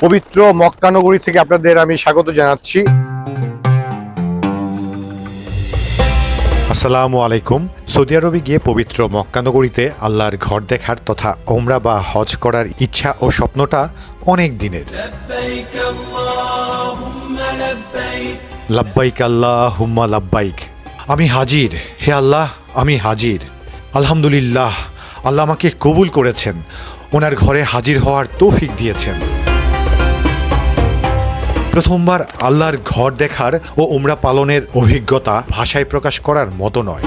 পবিত্র মক্কানগরী থেকে আপনাদের আমি স্বাগত জানাচ্ছি। আসসালামু আলাইকুম। সৌদি আরবে গিয়ে পবিত্র মক্কানগরীতে আল্লাহর ঘর দেখার তথা ওমরা বা হজ করার ইচ্ছা ও স্বপ্নটা অনেক দিনের। লাব্বাইক আল্লাহ হুম্মা লাব্বাইক। আমি হাজির। হে আল্লাহ, আমি হাজির। আলহামদুলিল্লাহ, আল্লাহ আমাকে কবুল করেছেন। ওনার ঘরে হাজির হওয়ার তৌফিক দিয়েছেন। প্রথমবার আল্লাহর ঘর দেখার ও ওমরা পালনের অভিজ্ঞতা ভাষায় প্রকাশ করার মতো নয়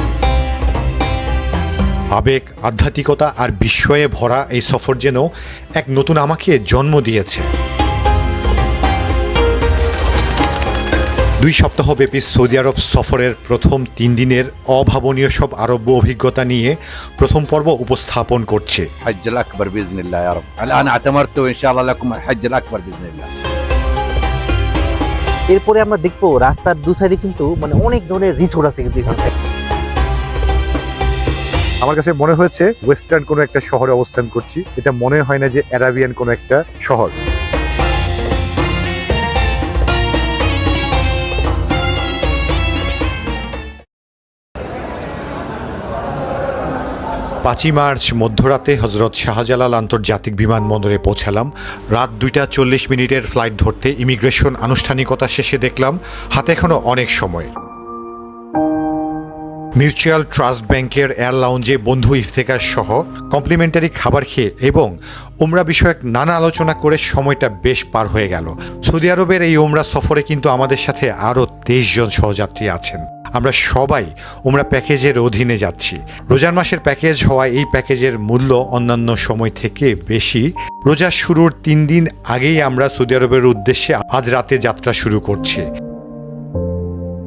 আবেগ আধ্যাত্মিকতা আর বিস্ময়ে ভরা এই সফর যেন এক নতুন আমাকে জন্ম দিয়েছে দুই সপ্তাহব্যাপী সৌদি আরব সফরের প্রথম তিন দিনের অভাবনীয় সব আরব্য অভিজ্ঞতা নিয়ে প্রথম পর্ব উপস্থাপন করছে হাজ্জাল আকবর বিজনিল্লাহ আরব আলা আনা আতামারতু ইনশাআল্লাহ লাকুম হাজ্জাল আকবর বিজনিল্লাহ এরপরে আমরা দেখব রাস্তার দু সাইডে কিন্তু মানে অনেক ধরনের রিসোর্ট আছে কিন্তু এখানে। আমার কাছে মনে হয়েছে ওয়েস্টার্ন কোনো একটা শহরে অবস্থান করছি। এটা মনে হয় না যে অ্যারাবিয়ান কোনো একটা শহর। পাঁচই মার্চ মধ্যরাতে হজরত শাহজালাল আন্তর্জাতিক বিমানবন্দরে পৌঁছালাম। রাত দুইটা চল্লিশ মিনিটের ফ্লাইট ধরতে ইমিগ্রেশন আনুষ্ঠানিকতা শেষে দেখলাম, হাতে এখনও অনেক সময়। মিউচুয়াল ট্রাস্ট ব্যাংকের এয়ার লাউঞ্জে বন্ধু ইফতেকার সহ কমপ্লিমেন্টারি খাবার খেয়ে এবং ওমরা বিষয়ক নানা আলোচনা করে সময়টা বেশ পার হয়ে গেল। সৌদি আরবের এই ওমরা সফরে কিন্তু আমাদের সাথে আরও তেইশ জন সহযাত্রী আছেন। আমরা সবাই ওমরা প্যাকেজের অধীনে যাচ্ছি। রোজার মাসের প্যাকেজ হওয়ায় এই প্যাকেজের মূল্য অন্যান্য সময় থেকে বেশি। রোজা শুরুর তিন দিন আগেই আমরা সৌদি আরবের উদ্দেশ্যে আজ রাতে যাত্রা শুরু করছি।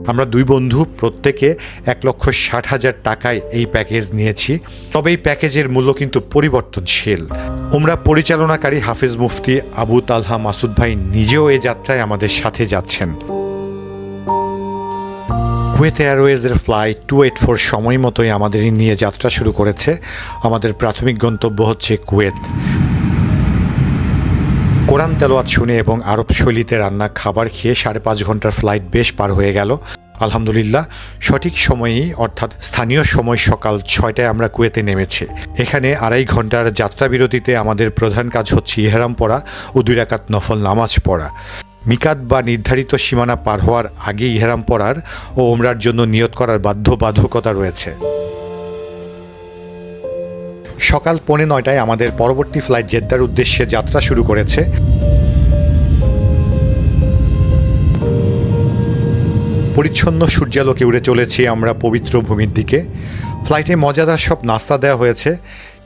আমরা দুই বন্ধু প্রত্যেকে এক লক্ষ ষাট হাজার টাকায় এই প্যাকেজ নিয়েছি। তবে এই প্যাকেজের মূল্য কিন্তু পরিবর্তনশীল। ওমরা পরিচালনাকারী হাফিজ মুফতি আবু তালহা মাসুদ ভাই নিজেও এই যাত্রায় আমাদের সাথে যাচ্ছেন। কুয়েত এয়ারওয়েজের ফ্লাইট টু এইট ফোর সময় মতোই আমাদের নিয়ে যাত্রা শুরু করেছে। আমাদের প্রাথমিক গন্তব্য হচ্ছে কুয়েত। কোরআন তেলোয়াত শুনে এবং আরব শৈলীতে রান্না খাবার খেয়ে সাড়ে পাঁচ ঘণ্টার ফ্লাইট বেশ পার হয়ে গেল। আলহামদুলিল্লাহ, সঠিক সময়েই, অর্থাৎ স্থানীয় সময় সকাল ছয়টায় আমরা কুয়েতে নেমেছি। এখানে আড়াই ঘণ্টার যাত্রা বিরতিতে আমাদের প্রধান কাজ হচ্ছে ইহরাম পড়া ও দুই রাকাত নফল নামাজ পড়া। মিকাত বা নির্ধারিত সীমানা পার হওয়ার আগে ইহরাম পড়ার ও ওমরার জন্য নিয়ত করার বাধ্যবাধকতা রয়েছে। সকাল পৌনে নয়টায় আমাদের পরবর্তী ফ্লাইট জেদ্দার উদ্দেশ্যে যাত্রা শুরু করেছে। পরিচ্ছন্ন সূর্যালোকে উড়ে চলেছি আমরা পবিত্র ভূমির দিকে। ফ্লাইটে মজাদার সব নাস্তা দেওয়া হয়েছে,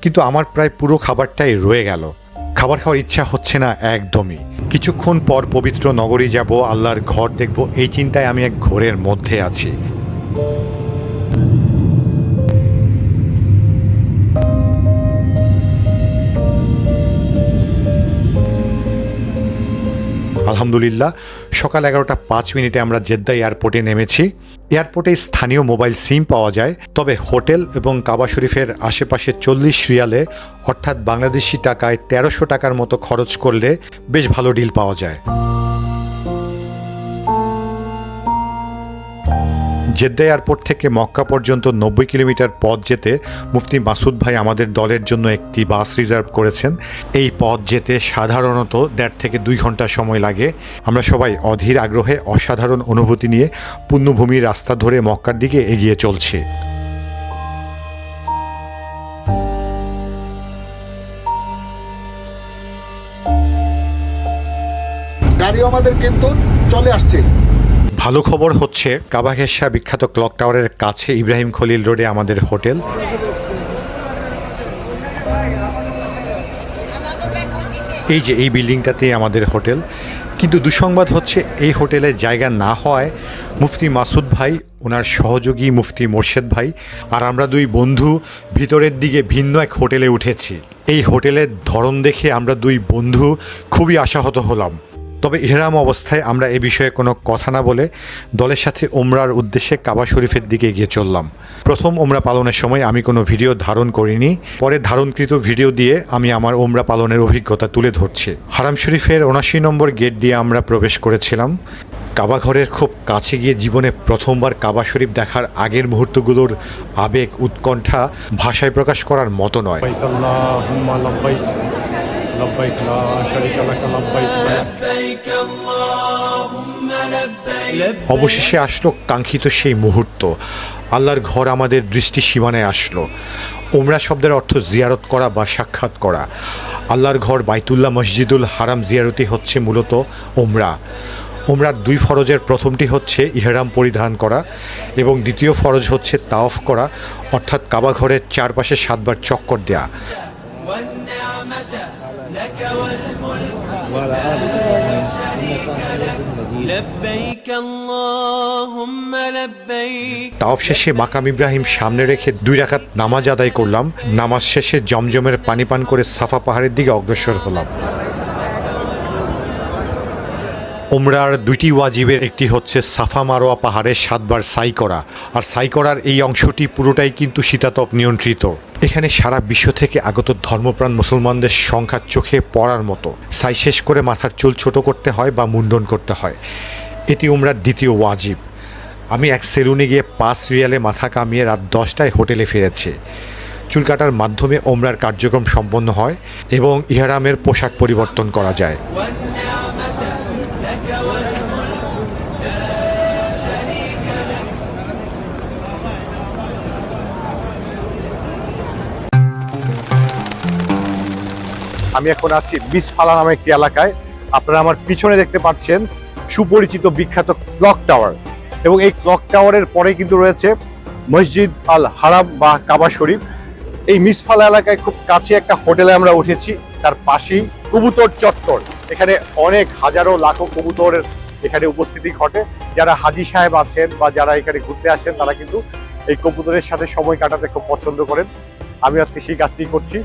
কিন্তু আমার প্রায় পুরো খাবারটাই রয়ে গেল। খাবার খাওয়ার ইচ্ছা হচ্ছে না একদমই। কিছুক্ষণ পর পবিত্র নগরী যাব, আল্লাহর ঘর দেখব, এই চিন্তায় আমি এক ঘোরের মধ্যে আছি। আলহামদুলিল্লাহ। সকাল এগারোটা পাঁচ মিনিটে আমরা জেদ্দা এয়ারপোর্টে নেমেছি। এয়ারপোর্টে স্থানীয় মোবাইল সিম পাওয়া যায়। তবে হোটেল এবং কাবা শরীফের আশেপাশে চল্লিশ রিয়ালে, অর্থাৎ বাংলাদেশি টাকায় তেরোশো টাকার মতো খরচ করলে বেশ ভালো ডিল পাওয়া যায়। জেদ্দা এয়ারপোর্ট থেকে মক্কা পর্যন্ত নব্বই কিলোমিটার পথ যেতে মুফতি মাসুদ ভাই আমাদের দলের জন্য একটি বাস রিজার্ভ করেছেন। এই পথ যেতে সাধারণত দেড় থেকে দুই ঘণ্টা সময় লাগে। আমরা সবাই অধীর আগ্রহে অসাধারণ অনুভূতি নিয়ে পুণ্যভূমির রাস্তা ধরে মক্কার দিকে এগিয়ে চলছে। গাড়িও আমাদের কিন্তু চলে আসছে। ভালো খবর হচ্ছে কাবাঘেসা বিখ্যাত ক্লক টাওয়ারের কাছে ইব্রাহিম খলিল রোডে আমাদের হোটেল। এই যে এই বিল্ডিংটাতেই আমাদের হোটেল। কিন্তু দুঃসংবাদ হচ্ছে এই হোটেলে জায়গা না হওয়ায় মুফতি মাসুদ ভাই, ওনার সহযোগী মুফতি মোর্শেদ ভাই আর আমরা দুই বন্ধু ভিতরের দিকে ভিন্ন এক হোটেলে উঠেছি। এই হোটেলের ধরন দেখে আমরা দুই বন্ধু খুবই আশাহত হলাম। তবে ইহরাম অবস্থায় আমরা এ বিষয়ে কোনো কথা না বলে দলের সাথে ওমরার উদ্দেশ্যে কাবা শরীফের দিকে এগিয়ে চললাম প্রথম ওমরা পালনের সময় আমি কোনো ভিডিও ধারণ করিনি পরে ধারণকৃত ভিডিও দিয়ে আমি আমার ওমরা পালনের অভিজ্ঞতা তুলে ধরছি হারাম শরীফের উনাশি নম্বর গেট দিয়ে আমরা প্রবেশ করেছিলাম কাবা ঘরের খুব কাছে গিয়ে জীবনে প্রথমবার কাবা শরীফ দেখার আগের মুহূর্তগুলোর আবেগ উৎকণ্ঠা ভাষায় প্রকাশ করার মতো নয় لبيك اللهم لبيك لبيك لا شريك لك لبيك لبيك اللهم لبيك অবশেষে আসলো কাঙ্ক্ষিত সেই মুহূর্ত আল্লাহর ঘর আমাদের দৃষ্টি সীমানায় আসলো ওমরা শব্দের অর্থ জিয়ারত করা বা সাক্ষাৎ করা আল্লাহর ঘর বাইতুল্লাহ মসজিদুল হারাম জিয়ারতি হচ্ছে মূলত ওমরা ওমরার দুই ফরজের প্রথমটি হচ্ছে ইহরাম পরিধান করা এবং দ্বিতীয় ফরজ হচ্ছে তাওফ করা অর্থাৎ কাবা ঘরের চারপাশে সাতবার চক্কর দেয়া والنعمة لك والملك لبيك اللهم لبيك তাওফ শেষে মাকাম ইব্রাহিম সামনে রেখে দুই রাকাত নামাজ আদায় করলাম। নামাজ শেষে জমজমের পানি পান করে সাফা পাহাড়ের দিকে অগ্রসর হলাম। ওমরার দুইটি ওয়াজিবের একটি হচ্ছে সাফা মারোয়া পাহাড়ে সাতবার সাই করা। আর সাই করার এই অংশটি পুরোটাই কিন্তু শীতাতপ নিয়ন্ত্রিত। এখানে সারা বিশ্ব থেকে আগত ধর্মপ্রাণ মুসলমানদের সংখ্যা চোখে পড়ার মতো। সাই শেষ করে মাথার চুল ছোট করতে হয় বা মুন্ডন করতে হয়। এটি ওমরার দ্বিতীয় ওয়াজিব। আমি এক সেলুনে গিয়ে পাঁচ রিয়ালে মাথা কামিয়ে রাত দশটায় হোটেলে ফিরেছি। চুল কাটার মাধ্যমে ওমরার কার্যক্রম সম্পন্ন হয় এবং ইহারামের পোশাক পরিবর্তন করা যায়। আমি এখন আছি বিসফালা নামে একটি এলাকায়। আপনারা আমার পিছনে দেখতে পাচ্ছেন সুপরিচিত বিখ্যাত ক্লক টাওয়ার। এবং এই ক্লক টাওয়ারের পরে কিন্তু রয়েছে মসজিদ আল হারাম বা কাবা শরীফ। এই মিসফালা এলাকায় খুব কাছে একটা হোটেলে আমরা উঠেছি। তার পাশেই কবুতর চত্বর। এখানে অনেক হাজারো লাখো কবুতরের এখানে উপস্থিতি ঘটে। যারা হাজি সাহেব আছেন বা যারা এখানে ঘুরতে আসেন, তারা কিন্তু এই কবুতরের সাথে সময় কাটাতে খুব পছন্দ করেন। আমি আজকে সেই কাজটি করছি।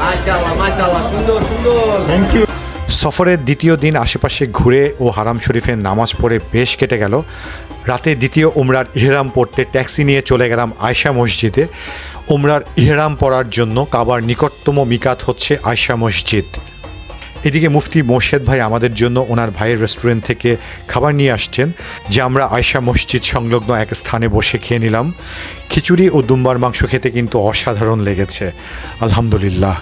মাশাআল্লাহ মাশাআল্লাহ সুন্দর সুন্দর সফরের দ্বিতীয় দিন আশেপাশে ঘুরে ও হারাম শরীফের নামাজ পড়ে বেশ কেটে গেল। রাতে দ্বিতীয় উমরার ইহরাম পড়তে ট্যাক্সি নিয়ে চলে গেলাম আয়শা মসজিদে। উমরার ইহরাম পড়ার জন্য কাবার নিকটতম মিকাত হচ্ছে আয়শা মসজিদ। এদিকে মুফতি মোর্শেদ ভাই আমাদের জন্য ওনার ভাইয়ের রেস্টুরেন্ট থেকে খাবার নিয়ে আসছেন, যে আমরা আয়শা মসজিদ সংলগ্ন এক স্থানে বসে খেয়ে নিলাম। খিচুড়ি ও দুম্বার মাংস খেতে কিন্তু অসাধারণ লেগেছে। আলহামদুলিল্লাহ।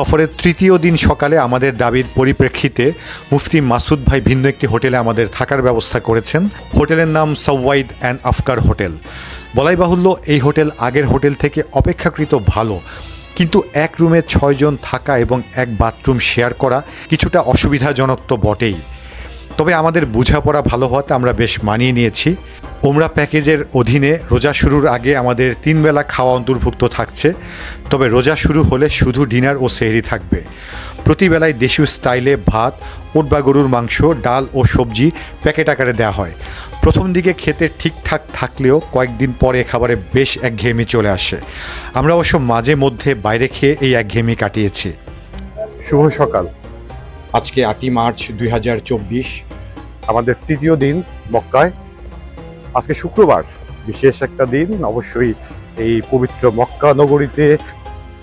সফরের তৃতীয় দিন সকালে আমাদের দাবির পরিপ্রেক্ষিতে মুফতি মাসুদ ভাই ভিন্ন একটি হোটেলে আমাদের থাকার ব্যবস্থা করেছেন। হোটেলের নাম সাওয়াইদ অ্যান্ড আফকার হোটেল। বলাই বাহুল্য, এই হোটেল আগের হোটেল থেকে অপেক্ষাকৃত ভালো। কিন্তু এক রুমে ছয়জন থাকা এবং এক বাথরুম শেয়ার করা কিছুটা অসুবিধাজনক তো বটেই। তবে আমাদের বোঝাপড়া ভালো হওয়াতে আমরা বেশ মানিয়ে নিয়েছি। ওমরা প্যাকেজের অধীনে রোজা শুরুর আগে আমাদের তিন বেলা খাওয়া অন্তর্ভুক্ত থাকছে। তবে রোজা শুরু হলে শুধু ডিনার ও সেহরি থাকবে। প্রতিবেলায় দেশীয় স্টাইলে ভাত ওট বা গরুর মাংস, ডাল ও সবজি প্যাকেট আকারে দেওয়া হয়। প্রথম দিকে খেতে ঠিকঠাক থাকলেও কয়েকদিন পরে খাবারে বেশ একঘেয়েমি চলে আসে। আমরা অবশ্য মাঝে মধ্যে বাইরে খেয়ে এই একঘেয়েমি কাটিয়েছি। শুভ সকাল। আজকে আটই মার্চ দুই হাজার চব্বিশ, আমাদের তৃতীয় দিন মক্কায়। আজকে শুক্রবার, বিশেষ একটা দিন, অবশ্যই এই পবিত্র মক্কা নগরীতে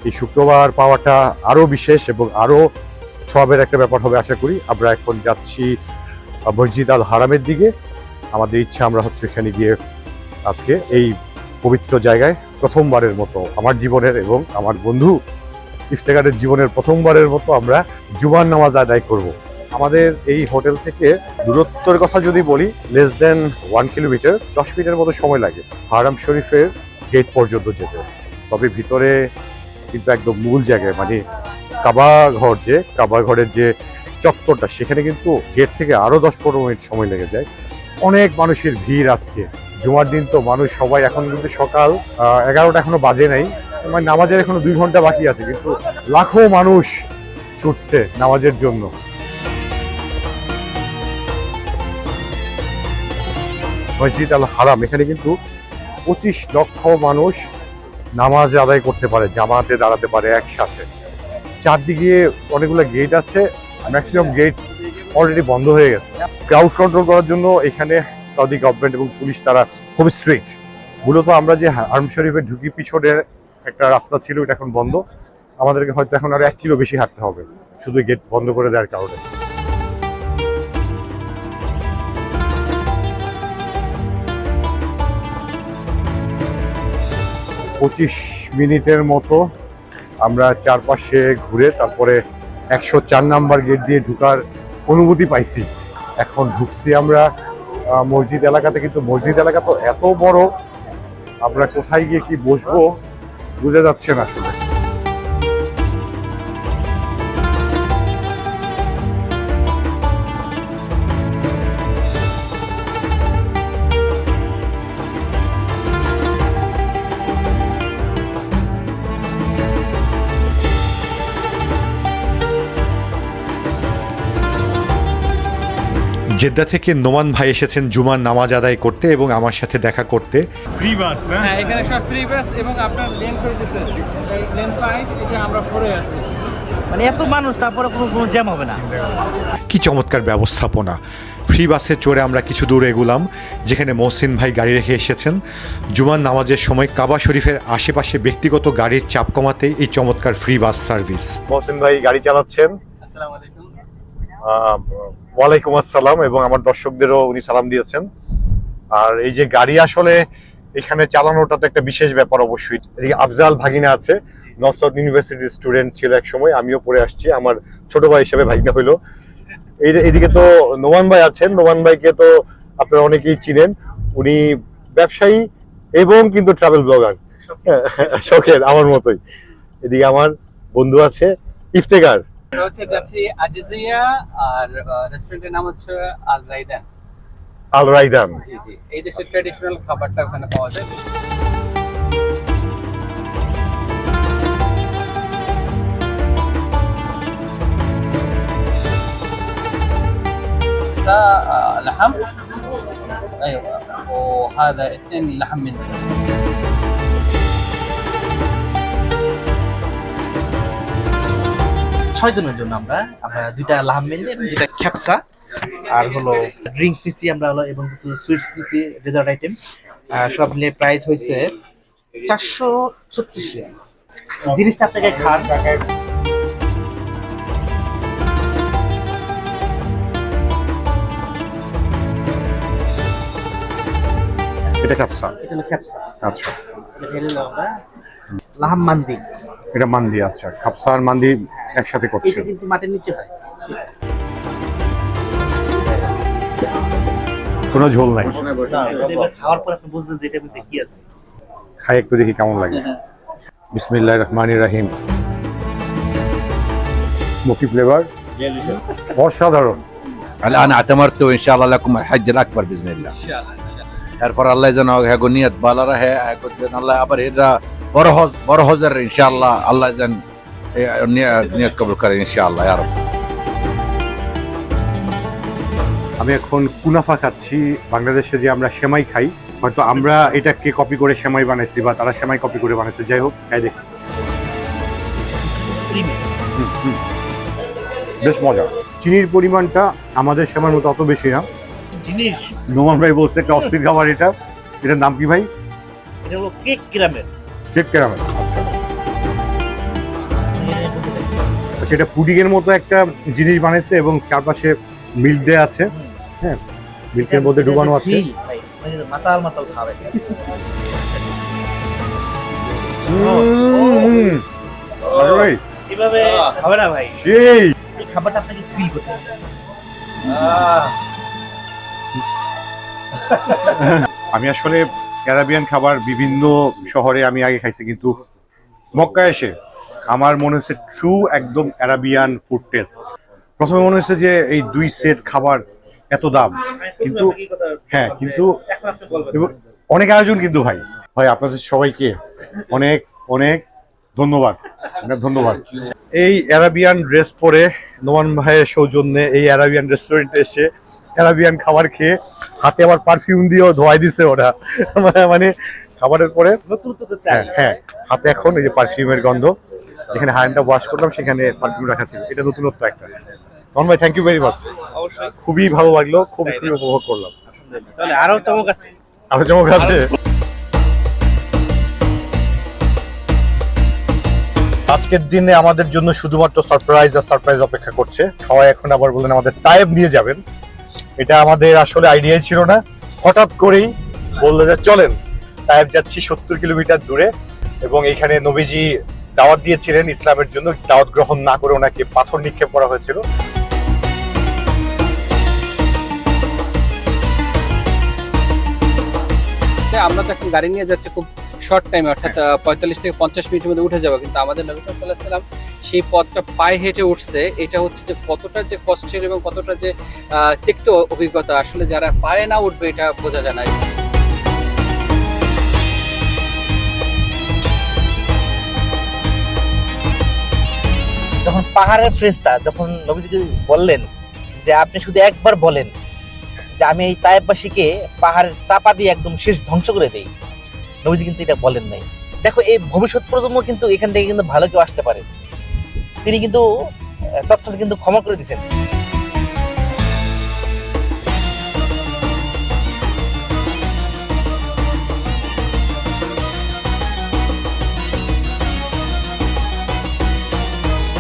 এই শুক্রবার পাওয়াটা আরও বিশেষ এবং আরও সবের একটা ব্যাপার হবে আশা করি। আমরা এখন যাচ্ছি মসজিদ আল হারামের দিকে। আমাদের ইচ্ছা, আমরা হচ্ছে এখানে গিয়ে আজকে এই পবিত্র জায়গায় প্রথমবারের মতো আমার জীবনের এবং আমার বন্ধু ইফতেকারের জীবনের প্রথমবারের মতো আমরা জুবান নামাজ আদায় করব। আমাদের এই হোটেল থেকে দূরত্বের কথা যদি বলি লেস দেন ওয়ান কিলোমিটার দশ মিনিটের মতো সময় লাগে হারাম শরীফের গেট পর্যন্ত যেতে। তবে ভিতরে কিন্তু একদম মূল জায়গায় মানে কাবা ঘর যে, কাবা ঘরের যে চত্বরটা, সেখানে কিন্তু গেট থেকে আরও দশ পনেরো মিনিট সময় লেগে যায়। অনেক মানুষের ভিড় আজকে। জুমার দিন তো মানুষ সবাই এখন কিন্তু সকাল এগারোটা এখনও বাজে নাই। মানে নামাজের এখনও দুই ঘণ্টা বাকি আছে, কিন্তু লাখো মানুষ ছুটছে নামাজের জন্য। মসজিদ আল হারাম, এখানে কিন্তু পঁচিশ লক্ষ মানুষ নামাজ আদায় করতে পারে, জামাতে দাঁড়াতে পারে একসাথে। চারদিকে অনেকগুলো গেট আছে ম্যাক্সিমাম গেট অলরেডি বন্ধ হয়ে গেছে। ক্রাউড কন্ট্রোল করার জন্য এখানে সৌদি গভর্নমেন্ট এবং পুলিশ তারা খুব স্ট্রিক্ট মূলত আমরা যে আর্ম শরীফের ঢুকি, পিছনের একটা রাস্তা ছিল, এটা এখন বন্ধ। আমাদেরকে হয়তো এখন আরও এক কিলো বেশি হাঁটতে হবে। শুধু গেট বন্ধ করে দেওয়ার কারণে। পঁচিশ মিনিটের মতো আমরা চারপাশে ঘুরে তারপরে একশো চার নাম্বার গেট দিয়ে ঢুকার অনুমতি পাইছি। এখন ঢুকছি আমরা মসজিদ এলাকাতে, কিন্তু মসজিদ এলাকা তো এত বড়। আমরা কোথায় গিয়ে কি বসবো? বোঝা যাচ্ছে না আসলে। জেদ্দা থেকে নোমান ভাই এসেছেন জুমার নামাজ আদায় করতে এবং আমার সাথে দেখা করতে। হ্যাঁ এখানে সব ফ্রি বাস এবং আপনার লেন করে লেন এটা আমরা ফোরে আছি। মানে এত মানুষ তারপরে কোনো কোনো জ্যাম হবে না। কি চমৎকার ব্যবস্থাপনা। ফ্রি বাসে চড়ে আমরা কিছু দূর এগুলাম যেখানে মহসিন ভাই গাড়ি রেখে এসেছেন। জুমার নামাজের সময় কাবা শরীফের আশেপাশে ব্যক্তিগত গাড়ির চাপ কমাতে এই চমৎকার ফ্রি বাস সার্ভিস মহসিন ভাই গাড়ি চালাচ্ছেন। আসসালামু আলাইকুম। ওয়ালাইকুম আসসালাম এবং আমার দর্শকদেরও উনি সালাম দিয়েছেন। আর এই যে গাড়ি আসলে এখানে চালানোটা তো একটা বিশেষ ব্যাপার অবশ্যই। এদিকে আফজাল ভাগিনা আছে নর্থ সাউথ ইউনিভার্সিটির স্টুডেন্ট ছিল এক সময় আমিও পড়ে আসছি। আমার ছোট ভাই হিসেবে ভাগিনা হইল এই এদিকে তো নোমান ভাই আছেন নোমান ভাইকে তো আপনারা অনেকেই চিনেন। উনি ব্যবসায়ী এবং কিন্তু ট্রাভেল ব্লগার শখের আমার মতোই। এদিকে আমার বন্ধু আছে ইফতেকার হচ্ছে যাচ্ছি আজিজিয়া আর রেস্টুরেন্টের নাম হচ্ছে আল রাইদান আল রাইদান জি জি এই দেশের ট্র্যাডিশনাল খাবারটা ওখানে পাওয়া যায় سا- آه، لحم ايوه وهذا اثنين لحم من ছয় জনের জন্য আমরা আমরা দুইটা লাহামেন্ড এবং দুইটা খ্যাপসা। আর হলো ড্রিঙ্কস নিচ্ছি আমরা হলো এবং কিছু সুইটস নিচ্ছি ডেজার্ট আইটেম সব মিলিয়ে প্রাইস হয়েছে চারশো ছত্রিশ জিনিসটা আপনাকে খান এটা ক্যাপসা এটা হলো খ্যাপসা। আচ্ছা। এটা ঢেলে আমরা। লাহাম মান্দি এটা মান্দি আচ্ছা খাপসা আর মান্দি একসাথে করছে এটা কিন্তু মাটির নিচে হয় কোনো ঝোল নাই এটা এবার খাওয়ার পর আপনি বুঝবেন যে এটার মধ্যে কি আছে খাই একটু দেখি কেমন লাগে বিসমিল্লাহ রহমান রাহিম স্মোকি ফ্লেভার অসাধারণ الان اعتمرت وان شاء الله لكم الحج الاكبر باذن الله ان شاء الله ان شاء الله এরপর আল্লাহ যেন হ্যাগো নিয়ত ভালো রাখে হ্যাগো যেন আল্লাহ আবার এটা বড় হজ বড় হজের ইনশাআল্লাহ আল্লাহ যেন নিয়ত কবুল করে ইনশাআল্লাহ ইয়া রব আমি এখন কুনাফা খাচ্ছি বাংলাদেশে যে আমরা সেমাই খাই হয়তো আমরা এটাকে কপি করে সেমাই বানাইছি বা তারা সেমাই কপি করে বানাইছে যাই হোক খাই দেখি। বেশ মজা। চিনির পরিমাণটা আমাদের সেমার মতো অত বেশি না। জিনিস? নোমান ভাই বলছে একটা অস্থির খাবার এটা। এটার নাম কি ভাই? এটা হলো কেক গ্রামের ক্যারামেল আচ্ছা। আচ্ছা এটা পুডিং এর মতো একটা জিনিস বানাইছে এবং চারপাশে মিল্ক দেয়া আছে। হ্যাঁ মিল্কের মধ্যে ডুবানো আছে। মাতাল মাতাল খাবে। এভাবে হবে না ভাই। সেই। এই খাবারটা আপনাকে ফিল করতে হবে। আমি আসলে ক্যারাবিয়ান খাবার বিভিন্ন শহরে আমি আগে খাইছি, কিন্তু মক্কায় এসে আমার মনে হচ্ছে ট্রু একদম অ্যারাবিয়ান ফুড টেস্ট প্রথমে মনে হচ্ছে যে এই দুই সেট খাবার এত দাম, কিন্তু হ্যাঁ কিন্তু অনেক আয়োজন কিন্তু ভাই। ভাই, আপনাদের সবাইকে অনেক অনেক ধন্যবাদ অনেক ধন্যবাদ। এই অ্যারাবিয়ান ড্রেস পরে নোমান ভাইয়ের সৌজন্যে এই অ্যারাবিয়ান রেস্টুরেন্টে এসে অ্যারাবিয়ান খাবার খেয়ে হাতে আবার পারফিউম দিয়েও ধোয়াই দিছে ওরা। মানে খাবারের পরে হ্যাঁ হ্যাঁ হাতে এখন এই যে পারফিউমের গন্ধ যেখানে হ্যান্ডটা ওয়াশ করলাম সেখানে পারফিউম রাখা ছিল। এটা নতুনত্ব একটা। নোমান ভাই থ্যাংক ইউ ভেরি মাচ খুবই ভালো লাগল খুবই খুবই উপভোগ করলাম। তাহলে আরও চমক আছে। আরও চমক আছে। আজকের দিনে আমাদের জন্য শুধুমাত্র সারপ্রাইজ আর সারপ্রাইজ অপেক্ষা করছে। সবাই এখন আবার বললেন আমাদের টাইপ নিয়ে যাবেন। এটা আমাদের আসলে আইডিয়াই ছিল না। হঠাৎ করেই বলল যে চলেন টাইপ যাচ্ছি সত্তর কিলোমিটার দূরে। এবং এখানে নবীজি দাওয়াত দিয়েছিলেন ইসলামের জন্য দাওয়াত গ্রহণ না করে ওনাকে পাথর নিক্ষেপ করা হয়েছিল। হ্যাঁ, আমরা তো এখন গাড়ি নিয়ে যাচ্ছি খুব শর্ট টাইমে অর্থাৎ পঁয়তাল্লিশ থেকে পঞ্চাশ মিনিটের মধ্যে উঠে যাব। কিন্তু আমাদের নবী সাল্লাহ সাল্লাম সেই পথটা পায়ে হেঁটে উঠছে। এটা হচ্ছে যে কতটা যে কষ্টের এবং কতটা যে তিক্ত অভিজ্ঞতা। আসলে যারা পায়ে না উঠবে এটা বোঝা যায় না। যখন পাহাড়ের ফ্রেস্তা যখন নবীজিকে বললেন যে আপনি শুধু একবার বলেন যে আমি এই তায়েববাসীকে পাহাড়ের চাপা দিয়ে একদম শেষ ধ্বংস করে দেই। নবীজি কিন্তু এটা বলেন নাই। দেখো, এই ভবিষ্যৎ প্রজন্ম কিন্তু এখান থেকে কিন্তু ভালো কেউ আসতে পারে। তিনি কিন্তু তৎক্ষণাৎ কিন্তু ক্ষমা করে দিয়েছেন।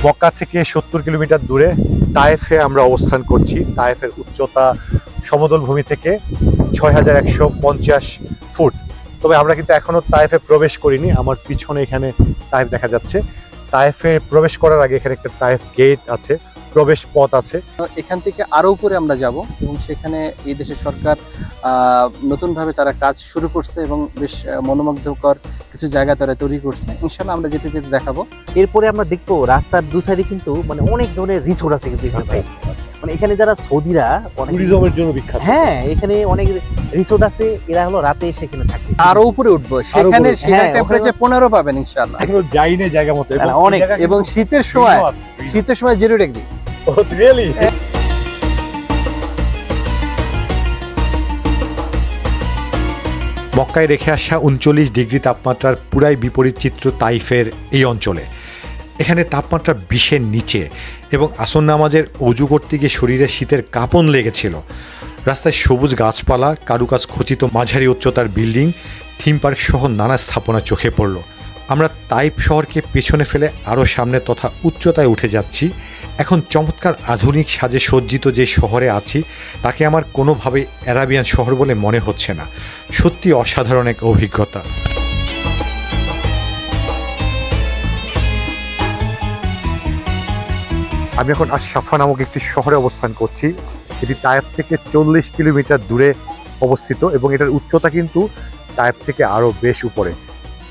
মক্কা থেকে সত্তর কিলোমিটার দূরে তায়েফে আমরা অবস্থান করছি। তায়েফের উচ্চতা সমতল ভূমি থেকে ছয় হাজার একশো পঞ্চাশ ফুট। তবে আমরা কিন্তু এখনও তায়েফে প্রবেশ করিনি। আমার পিছনে এখানে তায়েফ দেখা যাচ্ছে। তায়েফে প্রবেশ করার আগে এখানে একটা তায়েফ গেট আছে প্রবেশ পথ আছে। এখান থেকে আরও উপরে আমরা যাব এবং সেখানে এই দেশের সরকার আহ, নতুনভাবে তারা কাজ শুরু করছে এবং বেশ মনোমুগ্ধকর কিছু জায়গা তারা তৈরি করছে। ইনশাল্লাহ আমরা যেতে যেতে দেখাবো। এরপরে আমরা দেখব রাস্তার দু সাইডে কিন্তু মানে অনেক ধরনের রিসোর্ট আছে কিন্তু এখানে মানে এখানে যারা সৌদিরা অনেক ট্যুরিজমের জন্য বিখ্যাত। হ্যাঁ এখানে অনেক রিসোর্ট আছে এরা হলো রাতে সেখানে থাকে। আরও উপরে উঠবো সেখানে হ্যাঁ, টেম্পারেচার পনেরো পাবেন ইনশাল্লাহ এখনও যাইনি জায়গা মতো। হ্যাঁ, অনেক, এবং শীতের সময়। শীতের সময় জিরো ডিগ্রি। মক্কায় রেখে আসা উনচল্লিশ ডিগ্রি তাপমাত্রার পুরাই বিপরীত চিত্র তাইফের এই অঞ্চলে। এখানে তাপমাত্রা বিশের নিচে এবং আসন নামাজের অজু করতে গিয়ে শরীরে শীতের কাঁপন লেগেছিল। রাস্তায় সবুজ গাছপালা, কারুকাজ খচিত মাঝারি উচ্চতার বিল্ডিং থিম পার্ক সহ নানা স্থাপনা চোখে পড়ল। আমরা তাইপ শহরকে পেছনে ফেলে আরও সামনে তথা উচ্চতায় উঠে যাচ্ছি। এখন চমৎকার আধুনিক সাজে সজ্জিত যে শহরে আছি, তাকে আমার কোনোভাবে অ্যারাবিয়ান শহর বলে মনে হচ্ছে না। সত্যি অসাধারণ এক অভিজ্ঞতা। আমি এখন আশাফা নামক একটি শহরে অবস্থান করছি। এটি টায়ার থেকে চল্লিশ কিলোমিটার দূরে অবস্থিত এবং এটার উচ্চতা কিন্তু টায়ার থেকে আরও বেশ উপরে।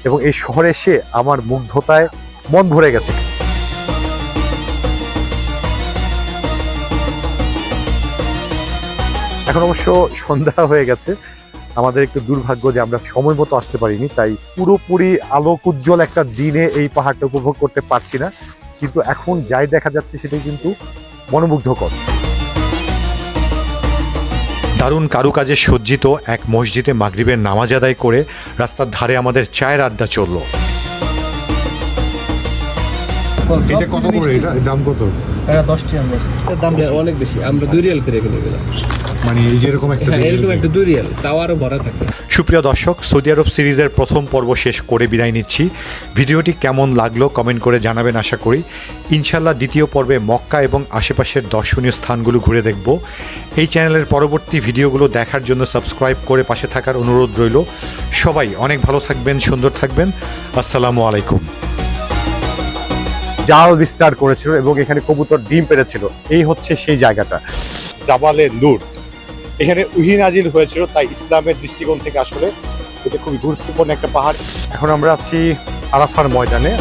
এবং এই শহরে এসে আমার মুগ্ধতায় মন ভরে গেছে। এখন অবশ্য সন্ধ্যা হয়ে গেছে। আমাদের একটু দুর্ভাগ্য যে আমরা সময় মতো আসতে পারিনি, তাই পুরোপুরি আলোক উজ্জ্বল একটা দিনে এই পাহাড়টা উপভোগ করতে পারছি না। কিন্তু এখন যাই দেখা যাচ্ছে সেটাই কিন্তু মনোমুগ্ধকর। দারুণ কারুকাজে সজ্জিত এক মসজিদে মাগরিবের নামাজ আদায় করে রাস্তার ধারে আমাদের চায়ের আড্ডা চলল। এটা কত করে? এটা দাম কত? এটা দশটি আমরা দাম অনেক বেশি। আমরা দুই রিয়াল করে কিনে গেলাম মানে এই যে এরকম একটা হ্যাঁ এরকম একটা দুই রিয়াল। তাও আরও ভরা থাকে। সুপ্রিয় দর্শক সৌদি আরব সিরিজের প্রথম পর্ব শেষ করে বিদায় নিচ্ছি। ভিডিওটি কেমন লাগল কমেন্ট করে জানাবেন আশা করি। ইনশাল্লাহ দ্বিতীয় পর্বে মক্কা এবং আশেপাশের দর্শনীয় স্থানগুলো ঘুরে দেখব। এই চ্যানেলের পরবর্তী ভিডিওগুলো দেখার জন্য সাবস্ক্রাইব করে পাশে থাকার অনুরোধ রইল। সবাই অনেক ভালো থাকবেন সুন্দর থাকবেন। আসসালামু আলাইকুম। জাল বিস্তার করেছিল এবং এখানে কবুতর ডিম পেড়েছিল এই হচ্ছে সেই জায়গাটা। জাবালে নূর। এখানে উহি নাজিল হয়েছিল, তাই ইসলামের দৃষ্টিকোণ থেকে আসলে এটা খুবই গুরুত্বপূর্ণ একটা পাহাড়। এখন আমরা আছি আরাফার ময়দানে।